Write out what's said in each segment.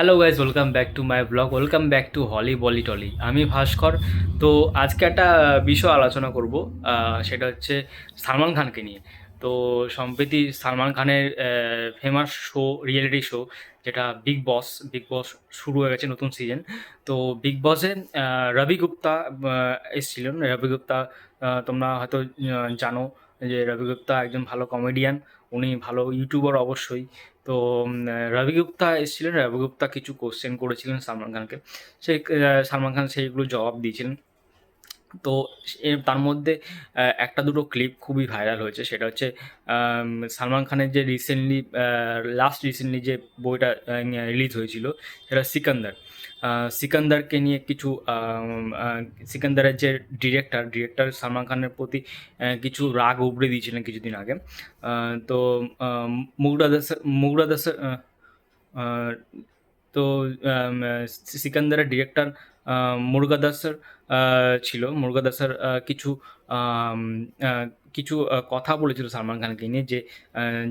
Hello guys welcome back to my blog welcome back to Holly Bolly Tolly আমি ভাস্কর, তো আজকে একটা বিষয় আলোচনা করব সেটা হচ্ছে সালমান খানকে নিয়ে। তো সম্প্রতি সালমান খানের ফেমাস শো রিয়েলিটি শো যেটা বিগ বস বিগ বস শুরু হয়ে গেছে নতুন সিজন তো বিগ বসে রবি গুপ্তা এসেছিলেন। রবি গুপ্তা তোমরা হয়তো জানো যে রবি গুপ্তা একজন ভালো কমেডিয়ান উনি ভালো ইউটিউবার অবশ্যই। তো রবি গুপ্তা এসেছিলেন, রবি গুপ্তা কিছু কোশ্চেন করেছিলেন সালমান খানকে। সেই সালমান খান সেইগুলো জবাব দিয়েছিলেন। তো তার মধ্যে একটা দুটো ক্লিপ খুবই ভাইরাল হয়েছে। সেটা হচ্ছে সালমান খানের যে রিসেন্টলি লাস্ট রিসেন্টলি যে বইটা রিলিজ হয়েছিল, সেটা সিকান্দার। সিকান্দারকে নিয়ে কিছু সিকান্দারের যে ডিরেক্টর ডিরেক্টর সালমান খানের প্রতি কিছু রাগ উবড়ে দিয়েছিলেন কিছুদিন আগে। তো মুগরা দাসের মুগরা দাসের তো সিকান্দারের ডিরেক্টর মুরগা দাসের ছিল। মুরগা দাসের কিছু কিছু কথা বলেছিল সালমান খানকে নিয়ে যে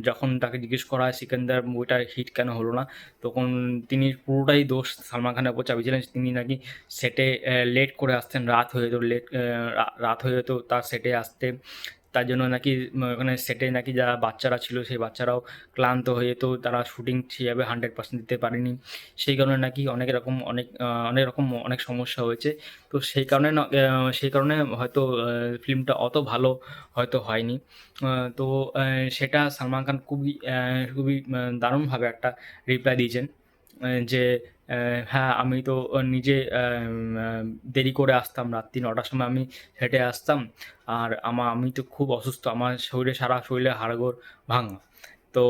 যখন তাকে জিজ্ঞেস করা হয় সিকান্দার বইটা হিট কেন হলো না, তখন তিনি পুরোটাই দোষ সালমান খানের উপর চাপিয়েছিলেন। তিনি নাকি সেটে লেট করে আসতেন, রাত হয়ে যেত লেট রাত হয়ে যেত, তার সেটে আসতে তার জন্য নাকি ওখানে সেটে নাকি যারা বাচ্চারা ছিল, সেই বাচ্চারাও ক্লান্ত হয়ে তো তারা শুটিং সেভাবে হান্ড্রেড পার্সেন্ট দিতে পারেনি। সেই কারণে নাকি অনেক রকম, অনেক অনেক রকম অনেক সমস্যা হয়েছে। তো সেই কারণে সেই কারণে হয়তো ফিল্মটা অত ভালো হয়তো হয়নি। তো সেটা সালমান খান খুবই খুবই দারুণভাবে একটা রিপ্লাই দিয়েছেন যে হ্যাঁ আমি তো নিজে দেরি করে আসতাম রাত্রি নটার সময় আমি হেঁটে আসতাম। আর আমার আমি তো খুব অসুস্থ, আমার শরীরে, সারা শরীরে হাড়গোড় ভাঙা। তো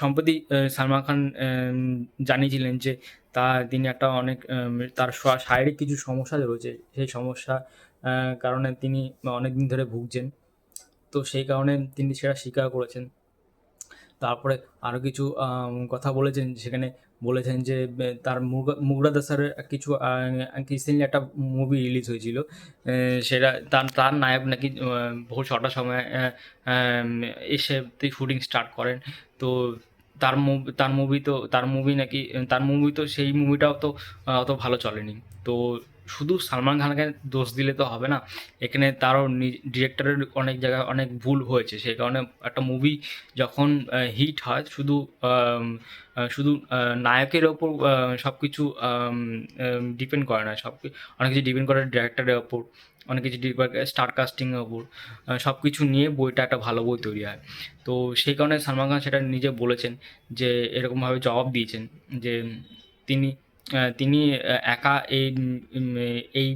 সম্প্রতি সালমান খান জানিয়েছিলেন যে তা তিনি একটা অনেক তার শারীরিক কিছু সমস্যা রয়েছে। সেই সমস্যা কারণে তিনি অনেক দিন ধরে ভুগছেন। তো সেই কারণে তিনি সেটা স্বীকার করেছেন। তারপরে আরও কিছু কথা বলেছেন, সেখানে বলেছেন যে তার মুগা মুগরা দাসের কিছু রিসেন্টলি একটা মুভি রিলিজ হয়েছিল সেটা তার তার নায়ক নাকি ভোর ছটার সময় এসে শুটিং স্টার্ট করেন। তো তার মুভি তার মুভি তো, তার মুভি নাকি, তার মুভি তো সেই মুভিটাও তো অত ভালো চলেনি। তো শুধু সালমান খানকে দোষ দিলে তো হবে না। এখানে তারও ডিরেক্টরের অনেক জায়গায় অনেক ভুল হয়েছে। সেই কারণে একটা মুভি যখন হিট হয়, শুধু শুধু নায়কের ওপর সব কিছু ডিপেন্ড করে না। সব, অনেক কিছু ডিপেন্ড করে ডিরেক্টরের ওপর, অনেক কিছু স্টার কাস্টিংয়ের ওপর সব কিছু নিয়ে বইটা একটা ভালো বই তৈরি হয়। তো সেই কারণে সালমান খান সেটা নিজে বলেছেন যে, এরকমভাবে জবাব দিয়েছেন যে, তিনি তিনি একা এই এই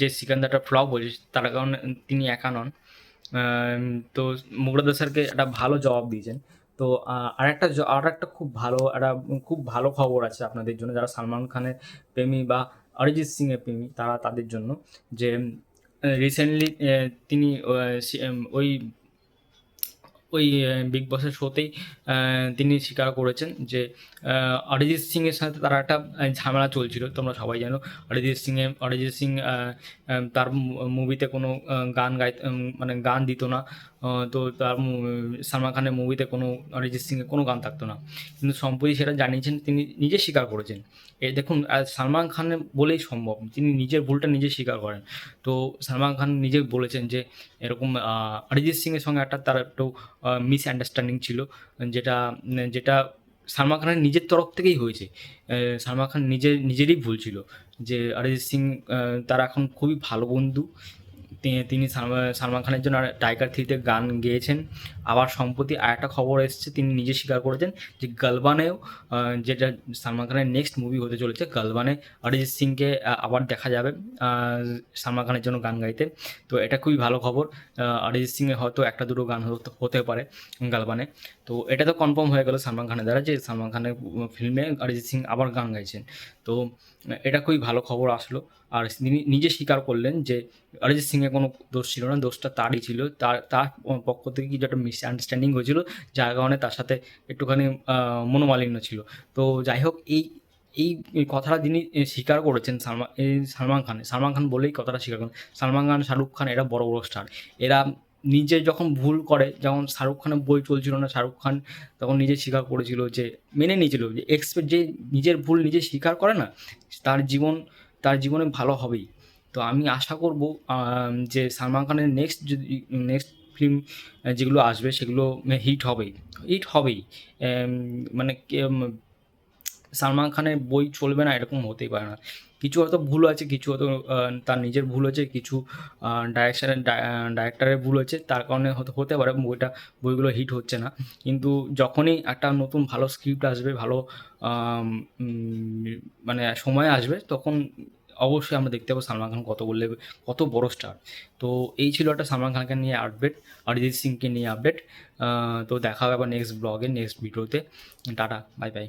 যে সিকান্দারটা ফ্লপ হয়েছে, তার কারণে তিনি একা নন। তো মুগলাদা স্যারকে একটা ভালো জবাব দিয়েছেন। তো আর একটা আর একটা খুব ভালো, একটা খুব ভালো খবর আছে আপনাদের জন্য, যারা সালমান খানের প্রেমী বা অরিজিৎ সিংয়ের প্রেমী, তারা তাদের জন্য যে রিসেন্টলি তিনি ওই ওই বিগ বসের শোতেই তিনি স্বীকার করেছেন যে অরিজিৎ সিং এর সাথে তার একটা ঝামেলা চলছিল, তোমরা সবাই জানো। অরিজিৎ সিং এর, অরিজিৎ সিং তার মুভিতে কোনো গান গাই মানে গান দিত না। তো তার সালমান খানের মুভিতে কোনো, অরিজিৎ সিং এর কোনো গান থাকতো না। কিন্তু সম্প্রতি সেটা জানিয়েছেন, তিনি নিজে স্বীকার করেছেন। এই দেখুন সালমান খানের বলেই সম্ভব, তিনি নিজের ভুলটা নিজে স্বীকার করেন। তো সালমান খান নিজে বলেছেন যে, এরকম অরিজিৎ সিং এর সঙ্গে একটা, তার একটু মিস আন্ডারস্ট্যান্ডিং ছিল, যেটা যেটা সালমান খানের নিজের তরফ থেকেই হয়েছে। সালমা খান নিজের নিজেরই ভুল ছিল যে অরিজিৎ সিং তারা এখন খুবই ভালো বন্ধু। তিনি সালমান খানের জন্য টাইগার থ্রিতে গান গেয়েছেন। আবার সম্প্রতি আরেকটা খবর এসেছে, তিনি নিজে স্বীকার করেছেন যে গালবানেও যেটা সালমান খানের নেক্সট মুভি হতে চলেছে, গালবানে অরিজিৎ সিংকে আবার দেখা যাবে সালমান খানের জন্য গান গাইতে। তো এটা খুবই ভালো খবর অরিজিৎ সিংয়ের হয়তো একটা দুটো গান হতে পারে গালবানে। তো এটা তো কনফার্ম হয়ে গেল সালমান খানের দ্বারা যে সালমান খানের ফিল্মে অরিজিৎ সিং আবার গান গাইছেন। তো, এটা খুবই ভালো খবর আসলো। আর তিনি নিজে স্বীকার করলেন যে অরিজিৎ সিংয়ের কোনো দোষ ছিল না, দোষটা তারই ছিল। তার তার পক্ষ থেকে কিছু একটা মিস আন্ডারস্ট্যান্ডিং হয়েছিল, যার কারণে তার সাথে একটুখানি মনোমালিন্য ছিল। তো যাই হোক, এই এই কথাটা যিনি স্বীকার করেছেন সালমান সালমান খান সালমান খান বলেই কথাটা স্বীকার করেন। সালমান খান, শাহরুখ খান, এরা বড় বড় স্টার এরা নিজে যখন ভুল করে যেমন শাহরুখ খানের বই চলছিল না, শাহরুখ খান তখন নিজে স্বীকার করেছিল যে, মেনে নিয়েছিল যে এক্সপেক্ট যে নিজের ভুল নিজে স্বীকার করে না, তার জীবন, তার জীবনে ভালো হবেই। তো আমি আশা করব যে সালমান খানের নেক্সট যদি নেক্সট ফিল্ম যেগুলো আসবে সেগুলো হিট হবেই। হিট হবেই। মানে সালমান খানের বই চলবে না, এরকম হতেই পারে না। কিছু হয়তো ভুল আছে, কিছু হয়তো তার নিজের ভুল আছে, কিছু ডাইরেকশনের ডাইরেক্টরের ভুল আছে, তার কারণে হয়তো হতে পারে বইটা, বইগুলো হিট হচ্ছে না। কিন্তু যখনই একটা নতুন ভালো স্ক্রিপ্ট আসবে, ভালো মানে সময় আসবে, তখন অবশ্যই আমরা দেখতে পাবো সালমান খান কত বললে, কত বড় স্টার তো এই ছিল একটা সালমান খানকে নিয়ে আপডেট অরিজিৎ সিংকে নিয়ে আপডেট তো দেখা হবে আবার নেক্সট ব্লগে নেক্সট ভিডিওতে টাটা বাই বাই